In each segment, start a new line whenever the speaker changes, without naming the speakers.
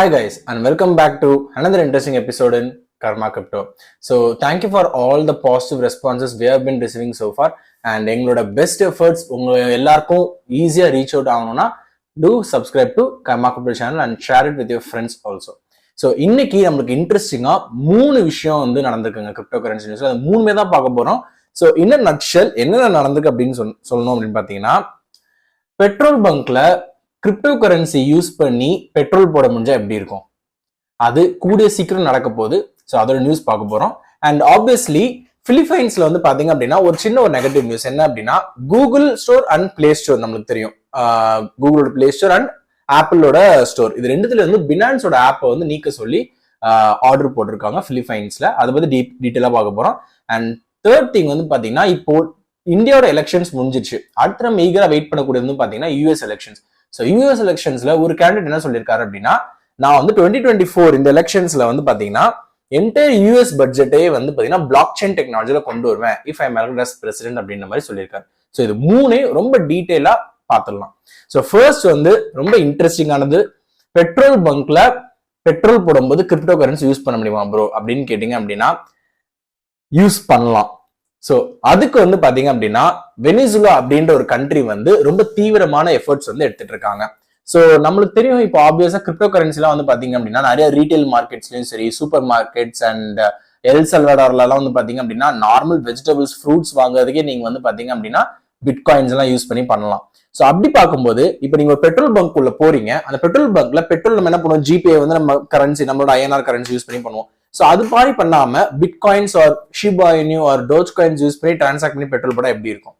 Hi guys and welcome back to another interesting episode in Karma Crypto. So thank you for all the positive responses we have been receiving so far. And எங்களோட best efforts உங்க எல்லாருக்கும் ஈஸியாக reach out ஆகணும்னா do subscribe to Karma Kapto channel and share it with your friends also so இன்னைக்கு நம்மளுக்கு இன்ட்ரெஸ்டிங்காக மூணு விஷயம் வந்து நடந்திருக்குங்க கிரிப்டோ கரன்சி நியூஸ் அது மூணுமே தான் பார்க்க போகிறோம் ஸோ இன்னும் நக்ஷல் என்னென்ன நடந்திருக்கு அப்படின்னு சொல் சொல்லணும் அப்படின்னு பார்த்தீங்கன்னா பெட்ரோல் பங்க்ல கிரிப்டோ கரன்சி யூஸ் பண்ணி பெட்ரோல் போட முடிஞ்சா எப்படி இருக்கும்? அது கூடிய சீக்கிரம் நடக்க போகுது ஸோ அதோட நியூஸ் பார்க்க போகிறோம் அண்ட் ஆப்வியஸ்லி பிலிப்பைன்ஸ்ல வந்து பாத்தீங்க அப்படின்னா ஒரு சின்ன ஒரு நெகட்டிவ் நியூஸ் என்ன அப்படின்னா Google store and play store நம்மளுக்கு தெரியும். கூகுளோட பிளே ஸ்டோர் அண்ட் ஆப்பிளோட ஸ்டோர் இது ரெண்டுத்துல வந்து பினான்ஸோட ஆப்பை வந்து நீக்க சொல்லி ஆர்டர் போட்டிருக்காங்க பிலிப்பைன்ஸ்ல அதை பத்தி டீ டீட்டெயிலாக பார்க்க போறோம். அண்ட் தேர்ட் திங் வந்து பாத்தீங்கன்னா இப்போ இந்தியாவோட எலெக்ஷன்ஸ் முடிஞ்சிச்சு அடுத்த நம்ம ஈகரா வெயிட் பண்ணக்கூடியது வந்து பாத்தீங்கன்னா யூஎஸ் எலெக்ஷன்ஸ் ஸோ யூஎஸ் எலெக்ஷன்ஸ்ல ஒரு கேண்டிடேட் என்ன சொல்லியிருக்காரு அப்படின்னா நான் வந்து டுவெண்ட்டி டுவெண்ட்டி ஃபோர் இந்த எலெக்ஷன்ஸ்ல வந்து பாத்தீங்கன்னா என்டையர் யூஎஸ் பட்ஜெட்டே வந்து பாத்தீங்கன்னா பிளாக் செயின் டெக்னாலஜியில் கொண்டு வருவேன். If I elect as president அப்படின்ற மாதிரி சொல்லியிருக்காரு ஸோ இது மூணே ரொம்ப டீட்டெயிலா பார்த்துடலாம் ஸோ ஃபர்ஸ்ட் வந்து ரொம்ப இன்ட்ரெஸ்டிங்கானது பெட்ரோல் பங்க்ல பெட்ரோல் போடும்போது கிரிப்டோ கரன்சி யூஸ் பண்ண முடியுமா ப்ரோ அப்படின்னு கேட்டீங்க அப்படின்னா யூஸ் பண்ணலாம். ஸோ அதுக்கு வந்து பாத்தீங்க அப்படின்னா வெனிசுலா அப்படின்ற ஒரு கண்ட்ரி வந்து ரொம்ப தீவிரமான எஃபர்ட்ஸ் வந்து எடுத்துட்டு இருக்காங்க. ஸோ நம்மளுக்கு தெரியும் இப்போ ஆப்வியஸா கிரிப்டோ கரன்சிலாம் வந்து பாத்தீங்க அப்படின்னா நிறைய ரீட்டைல் மார்க்கெட்ஸ்லயும் சரி சூப்பர் மார்க்கெட்ஸ் அண்ட் எல் சல்வடார்லாம் வந்து பாத்தீங்க அப்படின்னா நார்மல் வெஜிடபிள்ஸ் ஃப்ரூட்ஸ் வாங்குறதுக்கே நீங்க வந்து பாத்தீங்க அப்படின்னா பிட்காயின்ஸ் எல்லாம் யூஸ் பண்ணி பண்ணலாம். ஸோ அப்படி பார்க்கும்போது இப்போ நீங்க ஒரு பெட்ரோல் பங்க் உள்ள போறீங்க. அந்த பெட்ரோல் பங்க்ல பெட்ரோல் நம்ம என்ன பண்ணுவோம்? ஜிபே வந்து நம்ம கரன்சி நம்மளோட ஐஎன்ஆர் கரன்சி யூஸ் பண்ணி பண்ணுவோம். ஸோ அது மாதிரி பண்ணாம bitcoins or Shiba Inu or Doge coins use பண்ணி டிரான்சாக்ட் பண்ணி பெட்ரோல் போட எப்படி இருக்கும்?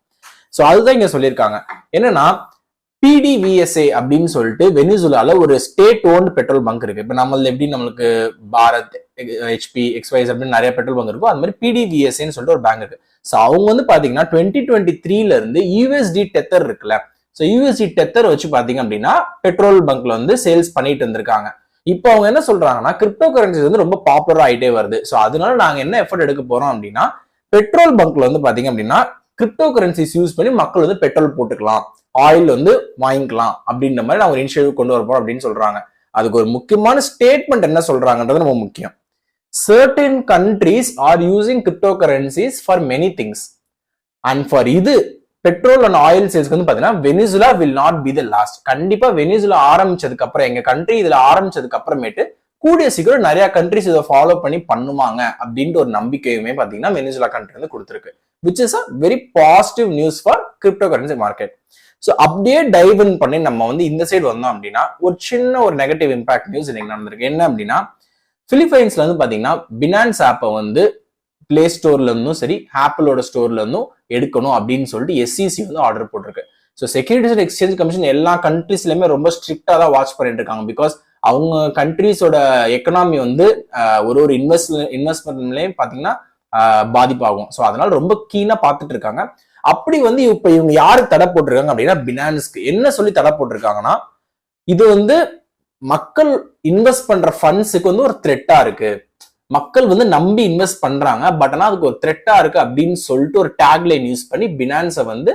ஸோ அதுதான் இங்க சொல்லியிருக்காங்க. என்னன்னா பிடிவிஎஸ்ஏ அப்படின்னு சொல்லிட்டு வெனிசுலால ஒரு ஸ்டேட் ஓன்டு பெட்ரோல் பங்க் இருக்கு. இப்போ நம்மள எப்படி நம்மளுக்கு பாரத் ஹெச்பி எக்ஸ்வைஸ் அப்படின்னு நிறைய பெட்ரோல் பங்க் இருக்கும் அது மாதிரி பிடிவிஎஸ்ஏன்னு சொல்லிட்டு ஒரு பேங்க் இருக்கு. ஸோ அவங்க வந்து பாத்தீங்கன்னா டுவெண்ட்டி டுவெண்ட்டி த்ரீல இருந்து யூஎஸ்டி டெத்தர் இருக்குல்ல. ஸோ யூஎஸ்டி டெத்தர் வச்சு பாத்தீங்க அப்படின்னா பெட்ரோல் பங்க்ல வந்து சேல்ஸ் பண்ணிட்டு இருந்திருக்காங்க. இப்போ அவங்க என்ன சொல்றாங்கன்னா கிரிப்டோ கரன்சி வந்து ரொம்ப பாப்புலர் ஆகிட்டே வருது. ஸோ அதனால நாங்கள் என்ன எஃபர்ட் எடுக்க போறோம் அப்படின்னா பெட்ரோல் பங்க்ல வந்து பாத்தீங்க அப்படின்னா கிரிப்டோ கரன்சிஸ் யூஸ் பண்ணி மக்கள் வந்து பெட்ரோல் போட்டுக்கலாம். ஆயில் வந்து வாங்கிக்கலாம் அப்படின்ற மாதிரி நான் ஒரு இனிஷியேட்டிவ் கொண்டு வர போறோம் அப்படின்னு சொல்றாங்க. அதுக்கு ஒரு முக்கியமான ஸ்டேட்மெண்ட் என்ன சொல்றாங்கன்றது ரொம்ப முக்கியம். Certain countries are using crypto currencies for many things and for இது பெட்ரோல் அண்ட் ஆயில் சேல்ஸ்க்கு வந்து பாத்தீங்கன்னா Venezuela will not be the last கண்டிப்பா வெனிசுலா ஆரம்பிச்சதுக்கு அப்புறம் எங்க கண்ட்ரி இதுல ஆரம்பிச்சதுக்கு அப்புறமேட்டு கூடிய சீக்கிரம் நிறைய கண்ட்ரிஸ் இதை ஃபாலோ பண்ணி பண்ணுவாங்க அப்படின்ற ஒரு நம்பிக்கையுமே பாத்தீங்கன்னா வெனிசுலா கண்ட்ரி வந்து கொடுத்துருக்கு. Which is a very positive news for crypto currency market so அப்படியே டைவன் பண்ணி நம்ம வந்து இந்த சைடு வந்தோம் அப்படின்னா ஒரு சின்ன ஒரு நெகட்டிவ் இம்பாக்ட் நியூஸ் இன்னைக்கு நடந்திருக்கு. என்ன அப்படின்னா பிலிப்பைன்ஸ்ல வந்து பாத்தீங்கன்னா பினான்ஸ் ஆப்பை வந்து பிளே ஸ்டோர்ல இருந்தும் சரி ஆப்பிளோட ஸ்டோர்ல இருந்தும் எடுக்கணும் அப்படின்னு சொல்லிட்டு எஸ்சிசி வந்து ஆர்டர் போட்டிருக்கு. So securities and exchange commission எல்லா கண்ட்ரீஸ்லயுமே ரொம்ப ஸ்ட்ரிக்டா தான் வாட்ச் பண்ணிட்டு இருக்காங்க பிகாஸ் அவங்க கண்ட்ரீஸோட எக்கனாமி வந்து ஒரு ஒரு இன்வெஸ்ட் இன்வெஸ்ட்மெண்ட்லயும் பாத்தீங்கன்னா பாதிப்பாகும். ஸோ அதனால ரொம்ப கீனா பார்த்துட்டு இருக்காங்க அப்படி வந்து இப்ப இவங்க யாரு தடை போட்டிருக்காங்க அப்படின்னா பினான்ஸ்க்கு என்ன சொல்லி தடை போட்டிருக்காங்கன்னா இது வந்து மக்கள் இன்வெஸ்ட் பண்ற ஃபண்ட்ஸுக்கு வந்து ஒரு த்ரெட்டா இருக்கு. மக்கள் வந்து நம்பி இன்வெஸ்ட் பண்றாங்க. பட் ஆனால் அதுக்கு ஒரு த்ரெட்டா இருக்கு அப்படின்னு சொல்லிட்டு ஒரு டேக்லைன் யூஸ் பண்ணி பினான்ஸை வந்து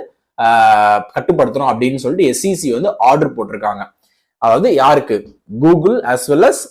கட்டுப்படுத்தணும் அப்படின்னு சொல்லிட்டு எஸ்இசி வந்து ஆர்டர் போட்டிருக்காங்க. அதாவது யாருக்கு? Google as well as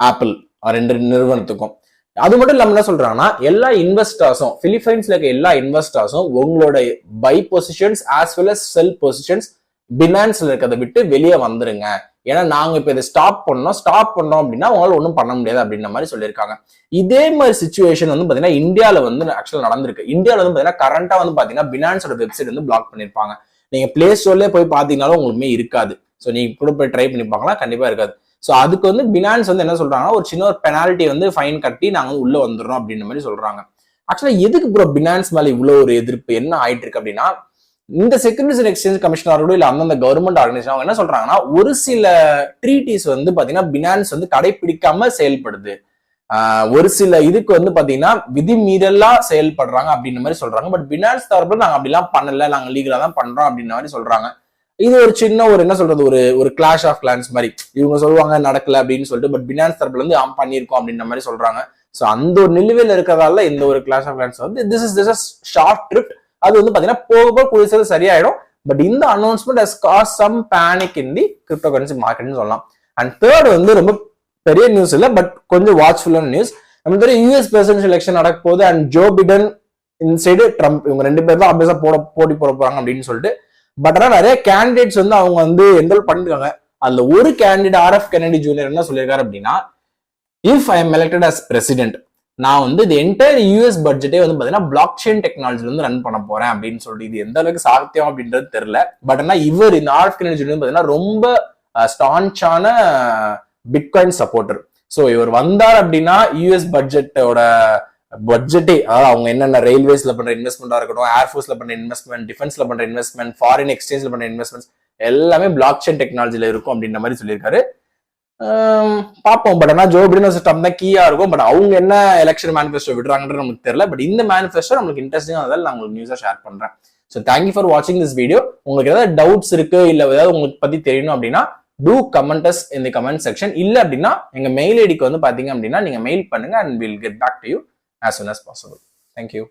Apple ரெண்டு நிறுவனத்துக்கும். அது மட்டும் இல்லாம என்ன சொல்றாங்கன்னா எல்லா இன்வெஸ்டர்ஸும் பிலிப்பைன்ஸ்ல இருக்க எல்லா இன்வெஸ்டர்ஸும் உங்களோட buy positions as well as sell positions பினான்ஸ்ல இருக்கிறத விட்டு வெளியே வந்துருங்க. ஏன்னா நாங்க இப்ப இதை ஸ்டாப் பண்ணோம் ஸ்டாப் பண்ணோம் அப்படின்னா அவங்களால ஒன்றும் பண்ண முடியாது அப்படின்ற மாதிரி சொல்லியிருக்காங்க. இதே மாதிரி சுச்சுவேஷன் வந்து பாத்தீங்கன்னா இந்தியாவில வந்து ஆக்சுவலா நடந்திருக்கு. இந்தியாவில வந்து பாத்தீங்கன்னா கரண்டா வந்து பாத்தீங்கன்னா பினான்ஸோட வெப்சைட் வந்து பிளாக் பண்ணிருப்பாங்க நீங்க பிளே ஸ்டோர்லயே போய் பாத்தீங்கன்னாலும் உங்களுமே இருக்காது. ஸோ நீங்க கூட போய் ட்ரை பண்ணி பார்க்கலாம் கண்டிப்பா இருக்காது. ஸோ அதுக்கு வந்து பினான்ஸ் வந்து என்ன சொல்றாங்கன்னா ஒரு சின்ன ஒரு பெனால்ட்டி வந்து ஃபைன் கட்டி நாங்க வந்து உள்ள வந்துடுறோம் அப்படின்ற மாதிரி சொல்றாங்க. ஆக்சுவலா எதுக்கு ப்ரோ பினான்ஸ் மேல இவ்வளவு ஒரு எதிர்ப்பு? என்ன ஆயிட்டு இருக்கு அப்படின்னா இந்த செக்யூரிட்டிஸ் அண்ட் எக்ஸ்சேஞ்ச் கமிஷனரோட இல்ல அந்தந்த கவர்மெண்ட் ஆர்கனைசேஷன் அவங்க என்ன சொல்றாங்கன்னா ஒரு சில ட்ரீட்டிஸ் வந்து பாத்தீங்கன்னா பினான்ஸ் வந்து கடைபிடிக்காம செயல்படுது. ஒரு சில இதுக்கு வந்து பாத்தீங்கன்னா விதிமீறலா செயல்படுறாங்க அப்படின்ற மாதிரி சொல்றாங்க. பட் பினான்ஸ் தரப்புல நாங்க அப்படிலாம் பண்ணல. நாங்க லீகலா தான் பண்றோம் அப்படின்ற மாதிரி சொல்றாங்க. இது ஒரு சின்ன ஒரு என்ன சொல்றது ஒரு ஒரு கிளாஷ் ஆஃப் கிளான்ஸ் மாதிரி. இவங்க சொல்லுவாங்க நடக்கல அப்படின்னு சொல்லிட்டு பட் பினான்ஸ் தரப்புல இருந்து ஆம் பண்ணியிருக்கோம் அப்படின்ற மாதிரி சொல்றாங்க. ஸோ அந்த ஒரு நிலுவையில் இருக்கிறதால இந்த ஒரு கிளாஷ் ஆஃப் கிளான்ஸ் வந்து this is this short trip அது வந்து பாத்தீங்கன்னா போக போக குடிச்சது சரியாயிடும். பட் இந்த announcement has caused some panic in the crypto currency மார்க்கெட்னு சொல்லலாம். அண்ட் தேர்ட் வந்து ரொம்ப பெரிய நியூஸ் இல்ல பட் கொஞ்சம் வாட்ச்ஃபுல்லான நியூஸ் நம்ம தெரியும் யூஎஸ் பிரசிடென்ஷியல் எலெக்ஷன் நடக்க போகுது and Joe Biden inside side Trump இவங்க ரெண்டு பேர் தான் ஆப்வியஸா போட போட்டி போட போறாங்க அப்படின்னு சொல்லிட்டு. பட் ஆனா நிறைய கேண்டிடேட்ஸ் வந்து அவங்க வந்து என்ரோல் பண்ணிருக்காங்க. அந்த ஒரு கேண்டிடேட் ஆர்எஃப் கெனடி ஜூனியர் என்ன சொல்லியிருக்காரு அப்படின்னா if I am elected as president நான் வந்து இந்த என்டையர் யூஎஸ் பட்ஜெட்டே வந்து பார்த்தீங்கன்னா பிளாக் செயின் டெக்னாலஜில இருந்து ரன் பண்ண போறேன் அப்படின்னு சொல்லிட்டு இது எந்த அளவுக்கு சாத்தியம் அப்படின்றது தெரியல. பட் ஆனால் இவர் இந்த ஆர்எஃப் கெனடி வந்து பார்த்தீங்கன்னா ரொம்ப ஸ்டான்ச்சான பிட்காயின் சப்போர்ட்டர் ஸோ இவர் வந்தார் அப்படின்னா யூஎஸ் பட்ஜெட்டோட பட்ஜெட்டே அதாவது அவங்க என்னென்ன ரயில்வேஸ்ல பண்ற இன்வெஸ்ட்மெண்டா இருக்கட்டும் ஏர்ஃபோர்ஸ்ல பண்ற இன்வெஸ்ட்மெண்ட் டிஃபென்ஸ்ல பண்ற இன்வெஸ்ட்மெண்ட் ஃபாரின் எக்ஸ்சேஞ்ச்ல பண்ற இன்வெஸ்ட்மெண்ட்ஸ் எல்லாமே பிளாக் செயின் டெக்னாலஜில இருக்கும் அப்படின்ற மாதிரி சொல்லியிருக்காரு. பார்ப்போம். பட் ஆனால் ஜோ பிடன் ட்ரம்ப் தான் கீயா இருக்கும். பட் அவங்க என்ன எலெக்ஷன் மேனிஃபெஸ்டோ விடுறாங்கன்றது நமக்கு தெரியல. பட் இந்த மேனிஃபெஸ்டோ நமக்கு இன்ட்ரெஸ்டிங் அதனால நான் உங்களுக்கு நியூஸா ஷேர் பண்றேன். ஸோ தேங்க்யூ ஃபார் வாட்சிங் திஸ் வீடியோ உங்களுக்கு ஏதாவது டவுட்ஸ் இருக்கு இல்ல ஏதாவது உங்களுக்கு பத்தி தெரியணும் அப்படின்னா டூ கமெண்டஸ் இந்த கமெண்ட் செக்ஷன் இல்ல அப்படின்னா எங்க மெயில் ஐடிக்கு வந்து பாத்தீங்க அப்படின்னா நீங்க மெயில் பண்ணுங்க and will get back to you as soon as possible thank you.